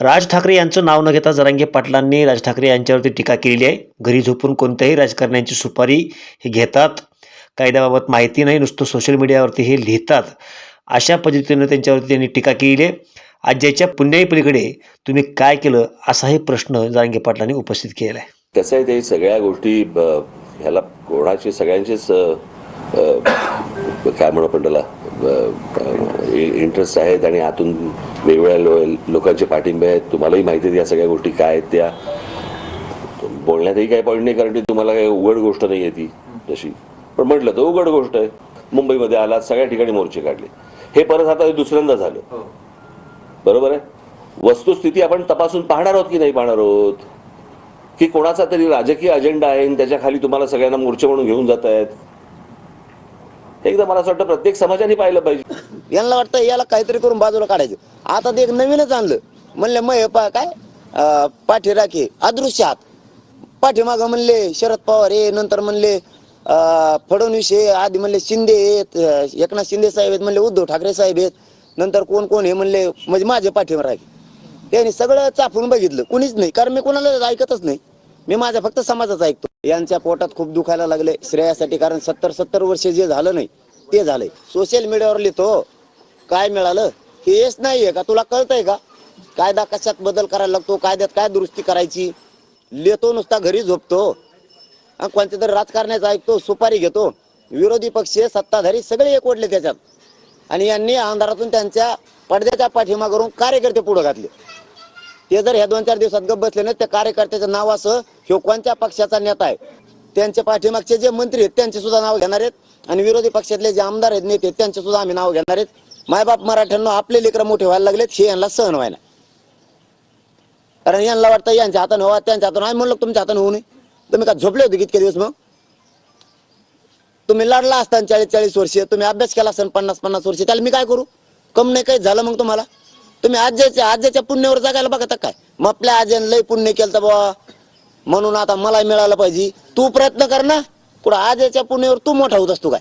राज ठाकरे यांचं नाव न घेता जरांगे पाटलांनी राज ठाकरे यांच्यावरती टीका केलेली आहे. घरी झोपून कोणत्याही राजकारण्यांची सुपारी हे घेतात. कायद्याबाबत माहिती नाही नुसतं सोशल मीडियावरती हे लिहितात. अशा पद्धतीनं त्यांच्यावरती त्यांनी टीका केलेली आहे. आज ज्याच्या पुण्याई पलीकडे तुम्ही काय केलं असाही प्रश्न जरांगे पाटलांनी उपस्थित केलेला आहे. कसं आहे ते सगळ्या गोष्टी ह्याला कोणाची सगळ्यांचीच काय म्हणू आपण त्याला इंटरेस्ट आहेत आणि आतून वेगवेगळ्या लो लोकांचे पाठिंबे आहेत. तुम्हालाही माहिती आहेत या सगळ्या गोष्टी काय आहेत त्या. बोलण्यातही काही पॉईंट नाही कारण ती तुम्हाला काही उघड गोष्ट नाही आहे ती तशी. पण म्हटलं तर उघड गोष्ट आहे. मुंबईमध्ये आला सगळ्या ठिकाणी मोर्चे काढले. हे परत आता दुसऱ्यांदा झालं. बरोबर आहे? वस्तुस्थिती आपण तपासून पाहणार आहोत की नाही पाहणार आहोत? की कोणाचा तरी राजकीय अजेंडा आहे आणि त्याच्याखाली तुम्हाला सगळ्यांना मोर्चे म्हणून घेऊन जात आहेत एकदा मला असं वाटतं प्रत्येक समाजाने पाहिलं पाहिजे. यांना वाटतं याला काहीतरी करून बाजूला काढायचं. आता ते एक नवीनच आणलं. म्हणलं मग हे पा काय? पाठी राखे. अदृश्य आत पाठीमागं म्हणले शरद पवार हे नंतर म्हणले अं, फडणवीस हे आधी म्हणले शिंदे आहेत एकनाथ शिंदे साहेब आहेत म्हणले उद्धव ठाकरे साहेब आहेत नंतर कोण कोण हे म्हणले म्हणजे माझे पाठीवर राखे. त्यांनी सगळं चाफून बघितलं. कुणीच नाही. कारण मी कोणाला ऐकतच नाही. मी माझ्या फक्त समाजाचा ऐकतो. यांच्या पोटात खूप दुखायला लागले. श्रेयासाठी कारण सत्तर सत्तर वर्ष जे झालं नाही ते झालंय. सोशल मीडियावर लिहितो. काय मिळालं? हे हेच नाहीये का? तुला कळतंय का? कायदा कशात बदल करायला लागतो? कायद्यात काय दुरुस्ती करायची? लिहितो नुसता घरी झोपतो. आणि कोणत्या तरी राजकारण्याचं ऐकतो सुपारी घेतो. विरोधी पक्ष सत्ताधारी सगळे एकवटले त्याच्यात. आणि यांनी अंधारातून त्यांच्या पडद्याच्या पाठीमागरून कार्यकर्ते पुढे घातले. ते जर ह्या दोन चार दिवसात गप बसले ना त्या कार्यकर्त्याचं नाव असं ह्यो कोणत्या पक्षाचा नेता आहे? त्यांच्या पाठीमागचे जे मंत्री आहेत त्यांचे सुद्धा नाव घेणार आहेत. आणि विरोधी पक्षातले जे आमदार आहेत नेते त्यांचे सुद्धा आम्ही नाव घेणार आहेत. मायबाप मराठ्यांना आपले लेकर मोठे व्हायला लागलेत हे यांना सहन व्हायला कारण यांना वाटतं यांच्या हाताने व्हावं त्यांच्या हाताने आम्ही म्हणलो तुमच्या हाताने होऊ नये. तुम्ही का झोपले होते कितके दिवस मग? तुम्ही लढला असताना चाळीस चाळीस वर्ष तुम्ही अभ्यास केला असताना पन्नास पन्नास वर्ष त्याला मी काय करू? कम नाही काही झालं मग तुम्हाला? तुम्ही आज्याच्या आज्याच्या पुण्यावर जगायला बघता काय? मग आपल्या आज्याने लय पुण्य केलं तर बाबा म्हणून आता मला मिळालं पाहिजे. तू प्रयत्न कर ना. कुठं आज्याच्या पुण्यावर तू मोठा होत असतो काय?